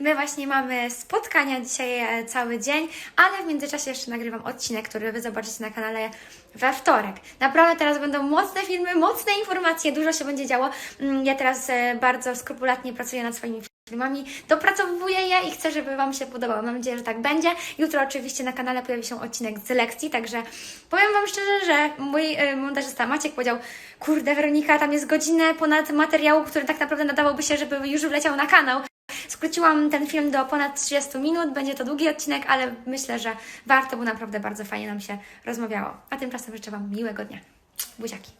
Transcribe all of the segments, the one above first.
My właśnie mamy spotkania dzisiaj e, cały dzień, ale w międzyczasie jeszcze nagrywam odcinek, który Wy zobaczycie na kanale we wtorek. Naprawdę teraz będą mocne filmy, mocne informacje, dużo się będzie działo. Mm, Ja teraz e, bardzo skrupulatnie pracuję nad swoimi filmami, dopracowuję je i chcę, żeby Wam się podobało. Mam nadzieję, że tak będzie. Jutro oczywiście na kanale pojawi się odcinek z lekcji, także powiem Wam szczerze, że mój e, montażysta Maciek powiedział, kurde Weronika, tam jest godzinę ponad materiału, który tak naprawdę nadawałby się, żeby już wleciał na kanał. Skróciłam ten film do ponad 30 minut, będzie to długi odcinek, ale myślę, że warto, bo naprawdę bardzo fajnie nam się rozmawiało. A tymczasem życzę Wam miłego dnia. Buziaki.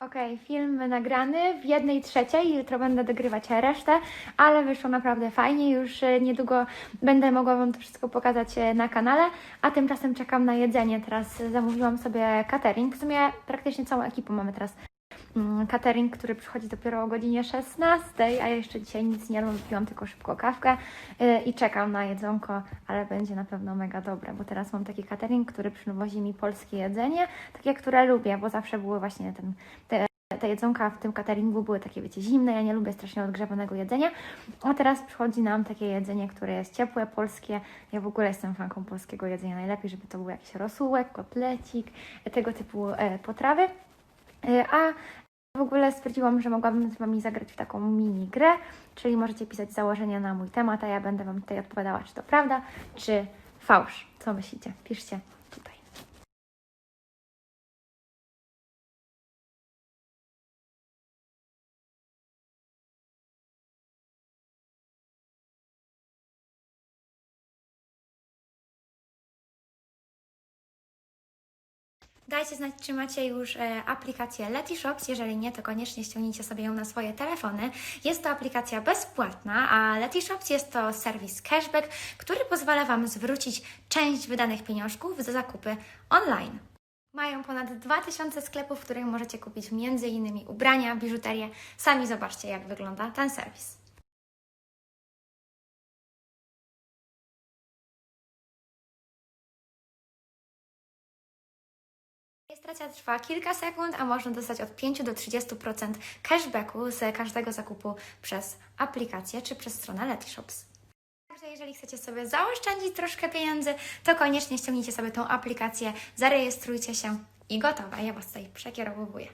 Okej, film nagrany w jednej trzeciej, jutro będę dogrywać resztę, ale wyszło naprawdę fajnie, już e, niedługo będę mogła Wam to wszystko pokazać e, na kanale, a tymczasem czekam na jedzenie, teraz zamówiłam sobie catering, w sumie praktycznie całą ekipą mamy teraz catering, który przychodzi dopiero o godzinie 16, a ja jeszcze dzisiaj nic nie wypiłam tylko szybko kawkę e, i czekam na jedzonko, ale będzie na pewno mega dobre, bo teraz mam taki catering, który przywozi mi polskie jedzenie, takie, które lubię, bo zawsze były właśnie ten, te te jedzonka w tym cateringu były takie, wiecie, zimne. Ja nie lubię strasznie odgrzewanego jedzenia. A teraz przychodzi nam takie jedzenie, które jest ciepłe, polskie. Ja w ogóle jestem fanką polskiego jedzenia. Najlepiej, żeby to był jakiś rosółek, kotlecik, tego typu e, potrawy. E, a w ogóle stwierdziłam, że mogłabym z Wami zagrać w taką mini grę, czyli możecie pisać założenia na mój temat, a ja będę Wam tutaj odpowiadała, czy to prawda, czy fałsz. Co myślicie? Piszcie Dajcie znać, czy macie już e, aplikację Letyshops. Jeżeli nie, to koniecznie ściągnijcie sobie ją na swoje telefony. Jest to aplikacja bezpłatna, a Letyshops jest to serwis cashback, który pozwala Wam zwrócić część wydanych pieniążków za zakupy online. Mają ponad 2000 sklepów, w których możecie kupić m.in. ubrania, biżuterię. Sami zobaczcie, jak wygląda ten serwis. Rejestracja trwa kilka sekund, a można dostać od 5 do 30% cashbacku z każdego zakupu przez aplikację czy przez stronę Letyshops. Także jeżeli chcecie sobie zaoszczędzić troszkę pieniędzy, to koniecznie ściągnijcie sobie tą aplikację, zarejestrujcie się i gotowe. Ja Was tutaj przekierowuję.